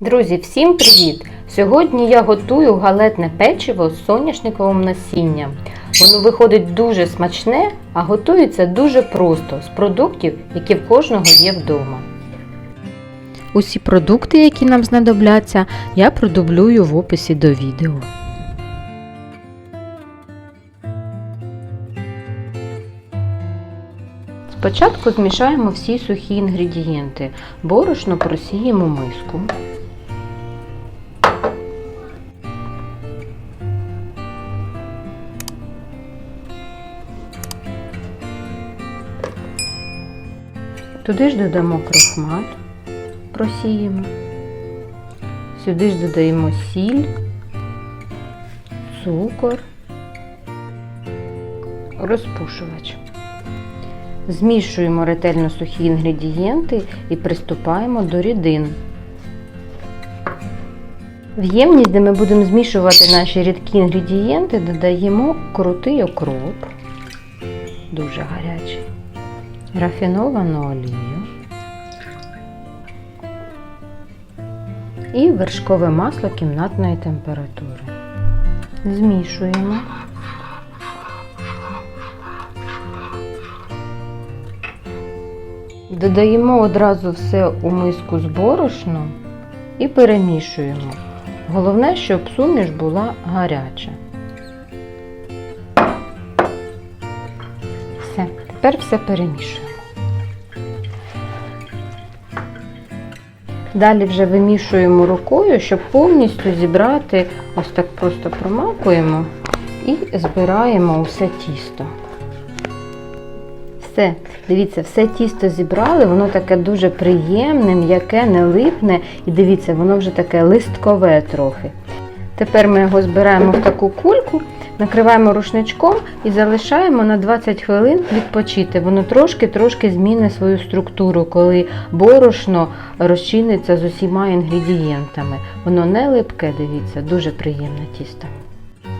Друзі, всім привіт! Сьогодні я готую галетне печиво з соняшниковим насінням. Воно виходить дуже смачне, а готується дуже просто з продуктів, які в кожного є вдома. Усі продукти, які нам знадобляться, я продублюю в описі до відео. Спочатку змішаємо всі сухі інгредієнти. Борошно просіємо миску. Туди ж додамо крохмаль, просіємо. Сюди ж додаємо сіль, цукор, розпушувач. Змішуємо ретельно сухі інгредієнти і приступаємо до рідин. В ємність, де ми будемо змішувати наші рідкі інгредієнти, додаємо крутий окроп, дуже гарячий, рафіновану олію і вершкове масло кімнатної температури. Змішуємо. Додаємо одразу все у миску з борошном і перемішуємо. Головне, щоб суміш була гаряча. Все, тепер все перемішуємо. Далі вже вимішуємо рукою, щоб повністю зібрати, ось так просто промакуємо і збираємо усе тісто. Все, дивіться, все тісто зібрали, воно таке дуже приємне, м'яке, не липне. І дивіться, воно вже таке листкове трохи. Тепер ми його збираємо в таку кульку, накриваємо рушничком і залишаємо на 20 хвилин відпочити. Воно трошки-трошки змінить свою структуру, коли борошно розчиниться з усіма інгредієнтами. Воно не липке, дивіться, дуже приємне тісто.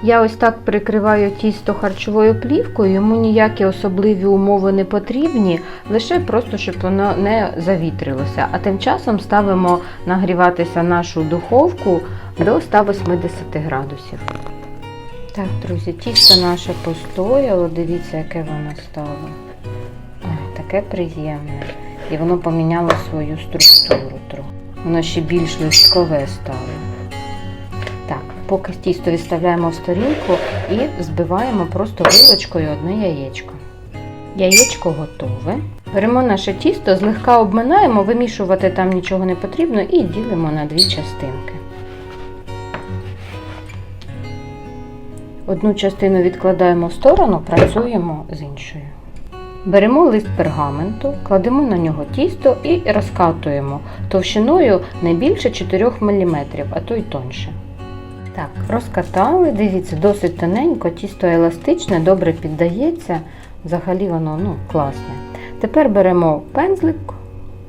Я ось так прикриваю тісто харчовою плівкою, йому ніякі особливі умови не потрібні, лише просто, щоб воно не завітрилося. А тим часом ставимо нагріватися нашу духовку до 180 градусів. Так, друзі, тісто наше постояло, дивіться, яке воно стало. Таке приємне. І воно поміняло свою структуру трохи. Воно ще більш листкове стало. Так, поки тісто відставляємо в сторінку і збиваємо просто вилочкою одне яєчко. Яєчко готове. Беремо наше тісто, злегка обминаємо, вимішувати там нічого не потрібно і ділимо на дві частинки. Одну частину відкладаємо в сторону, працюємо з іншою. Беремо лист пергаменту, кладемо на нього тісто і розкатуємо товщиною не більше 4 мм, а то й тоньше. Так, розкатали, дивіться, досить тоненько, тісто еластичне, добре піддається. Взагалі воно ну, класне. Тепер беремо пензлик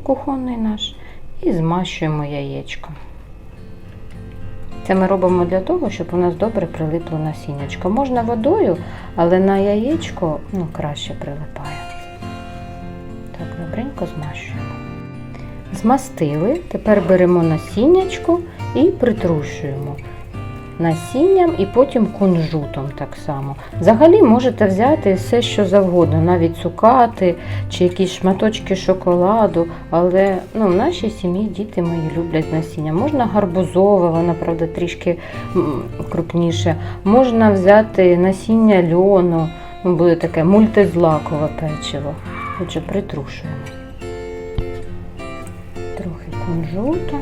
кухонний наш і змащуємо яєчко. Це ми робимо для того, щоб у нас добре прилипло насіннячко. Можна водою, але на яєчко ну, краще прилипає. Так, добренько змащуємо. Змастили, тепер беремо насіннячко і притрушуємо насінням і потім кунжутом так само. Взагалі можете взяти все, що завгодно, навіть цукати чи якісь шматочки шоколаду, але ну, в нашій сім'ї діти мої люблять насіння. Можна гарбузове, воно, правда, трішки крупніше. Можна взяти насіння льону, ну, буде таке мультизлакове печиво. Отже, притрушуємо. Трохи кунжуту.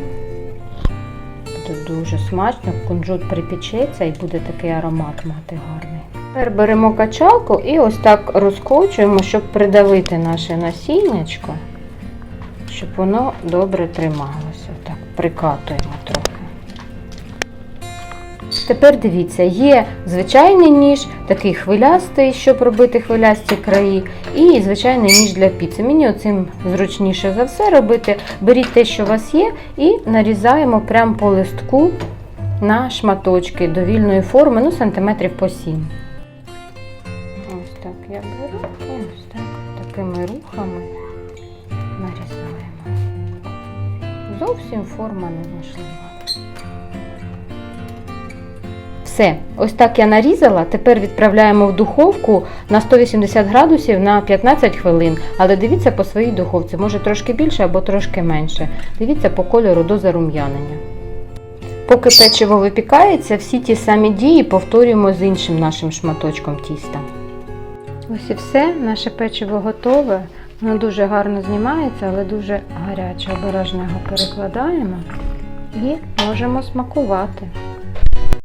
Буде дуже смачно, кунжут припічеться і буде такий аромат мати гарний. Тепер беремо качалку і ось так розкочуємо, щоб придавити наше насіннячко, щоб воно добре трималося. Так, прикатуємо трохи. Тепер дивіться, є звичайний ніж, такий хвилястий, щоб робити хвилясті краї, і звичайний ніж для піци. Мені оцим зручніше за все робити. Беріть те, що у вас є, і нарізаємо прямо по листку на шматочки довільної форми, ну, сантиметрів по 7. Ось так я беру, ось так, такими рухами нарізаємо. Зовсім форма не важлива. Все, ось так я нарізала. Тепер відправляємо в духовку на 180 градусів на 15 хвилин. Але дивіться по своїй духовці, може трошки більше або трошки менше. Дивіться по кольору до зарум'янення. Поки печиво випікається, всі ті самі дії повторюємо з іншим нашим шматочком тіста. Ось і все, наше печиво готове. Воно дуже гарно знімається, але дуже гаряче. Обережно його перекладаємо і можемо смакувати.